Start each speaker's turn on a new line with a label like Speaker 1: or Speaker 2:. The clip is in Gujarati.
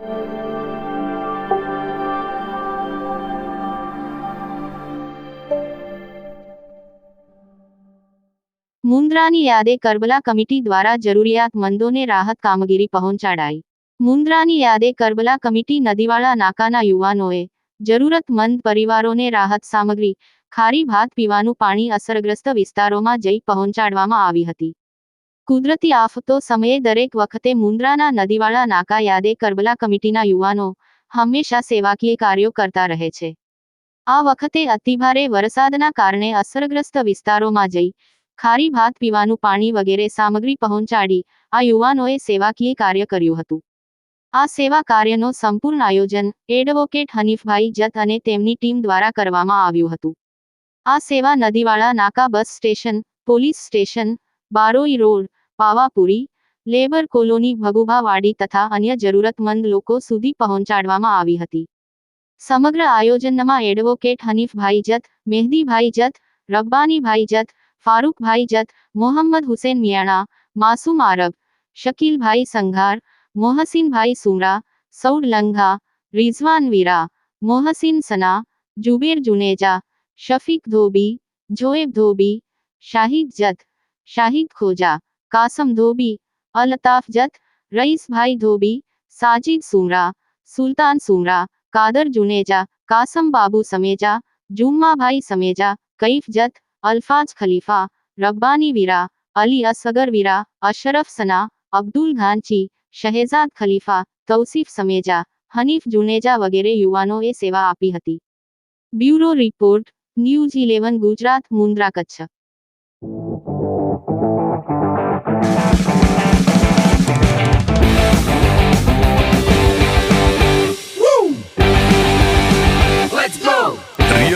Speaker 1: મુન્દ્રાની યાદે કરબલા કમિટી દ્વારા જરૂરિયાતમંદોને રાહત કામગીરી પહોંચાડાઈ મુન્દ્રાની યાદે કરબલા કમિટી નદીવાળા નાકાના યુવાનોએ જરૂરતમંદ પરિવારોને રાહત સામગ્રી ખારી ભાત પીવાનું પાણી અસરગ્રસ્ત વિસ્તારોમાં જઈ પહોંચાડવામાં આવી હતી કુદરતી આફતો સમયે દરેક વખતે મુંદ્રાના નદીવાળા નાકા યાદે કરબલા કમિટીના યુવાનો હંમેશા સેવાકીય કાર્યો કરતા રહે છે આ વખતે અતિભારે વરસાદના કારણે અસરગ્રસ્ત વિસ્તારોમાં જઈ ખારી ભાત પીવાનું પાણી વગેરે સામગ્રી પહોંચાડી આ યુવાનોએ સેવાકીય કાર્ય કર્યું હતું આ સેવા કાર્યનો સંપૂર્ણ આયોજન એડવોકેટ હનીફભાઈ જત અને તેમની ટીમ દ્વારા કરવામાં આવ્યું હતું આ સેવા નદીવાળા નાકા bus station police station Baroi road Pavapuri labour colony Bhagobawadi तथा अन्य जरूरतमंद लोको સુધી પહોંચાડવામાં આવી હતી સમગ્ર આયોજનમાં એડવોકેટ હનીફ ભાઈ જત, મહેદી ભાઈ જત, રબ્બાની ભાઈ જત, farooq ભાઈ જત, મોહમ્મદ હુસૈન મિયાણા, માસુમ આરબ, શકીલ ભાઈ સંઘાર, મોહસિન ભાઈ સુમરા, સૌરલંગા, રિઝવાન વીરા, મોહસિન સના, જુબેર જુનેજા, શફીક ધોબી, જોયે ધોબી, શાહિદ જત, શાહિદ ખોજા कासम धोबी अलताफ जत रईस भाई धोबी साजिद सूरा सुल्तान सूरा कादर जुनेजा कासम बाबू समेजा जुम्मा भाई समेजा कैफ जत अल्फाज खलीफा रब्बानी वीरा अली असगर वीरा अशरफ सना अब्दुल घानची घांची શહેજાદ ખલીફા તૌસીફ સમેજા હનીફ જુનેજા વગેરે યુવાનોએ સેવા આપી હતી bureau report news eleven Gujarat Mundra Kutch